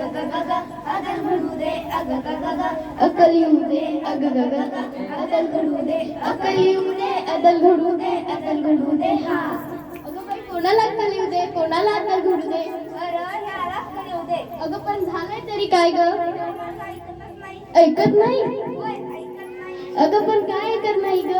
अग अदल दे अग अकल येऊ दे अग ग अदल घडू दे अकल येऊ दे अदल घडू दे अदल घडू दे हा अगं कोणाला अक्कल येऊ दे कोणाला अक्कल घडू दे अक्कल येऊ दे अगं पण झालंय तरी काय ग ऐकत नाही अगं पण काय ऐकत नाही ग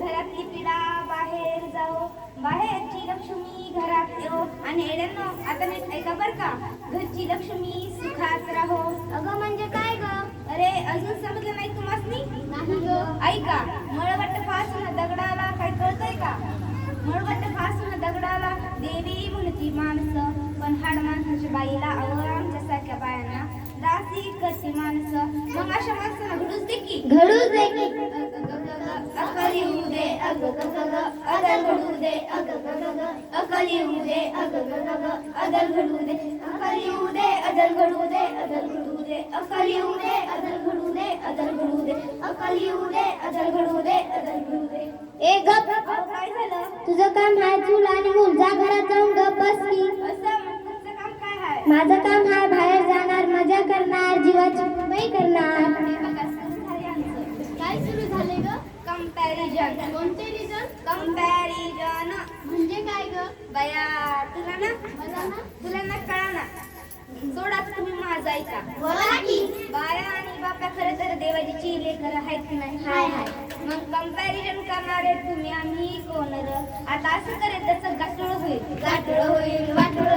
घरातली पिढा बाहेर जाओ बाहेरची लक्ष्मी घरात येऊ आणि येड्यांनो आता मी ऐका बर का घरची लक्ष्मी सुखात राहो अगं म्हणजे काय ग अरे अजून समजलं नाही तुम्हाला नाही ऐका मळवट फासून दगडाला काय कळतंय का मळवट फासून दगडाला देवी म्हणती माणसं पण हाड माणसाच्या बाईला अव आमच्यासारख्या बायांना दासी करते माणसं मग अशा माणसाला घडूच दे की घडूच दे की दे अग घडू दे अग अकल येऊ दे अग ग ग ग अदल घडू दे अकल येऊ दे अदल घडू दे अदल घडू दे अकल येऊ दे अदल घडू दे अदल घडू दे अकल येऊ दे अदल घडू दे अदल घडू दे ए गप काय झालं? तुझं काम आहे चूल आणि मूल जा घरात जाऊन गप बस की. असं काम काय माझं काम आहे बाहेर जाणार मजा करणार जीवाची कमाई करणार. काय सुरू झाले ग? कंपॅरिजन कोणते रिझन कंपॅरिजन म्हणजे काय ग? बया तुला ना? मला ना? तुला ना कळा ना सोडा तुम्ही माझा ऐका. बोला की. बाया आणि बाप्या खरं तर देवाची लेकर आहेत की नाही? हाय, हाय. मग कंपॅरिझन करणारे तुम्ही आम्ही कोण? आता असं करेल तसं गाठोळ होईल. गाठोळ होईल वाटोळ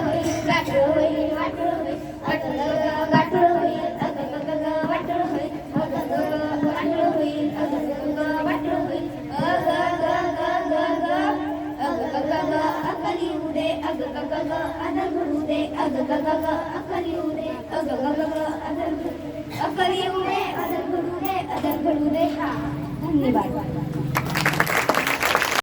अग ग ग ग अदल घडू दे अग ग ग ग अकल येऊ दे अग ग ग ग अदल घडू- येऊ दे अदल घडू दे अदल घडू दे हा धन्यवाद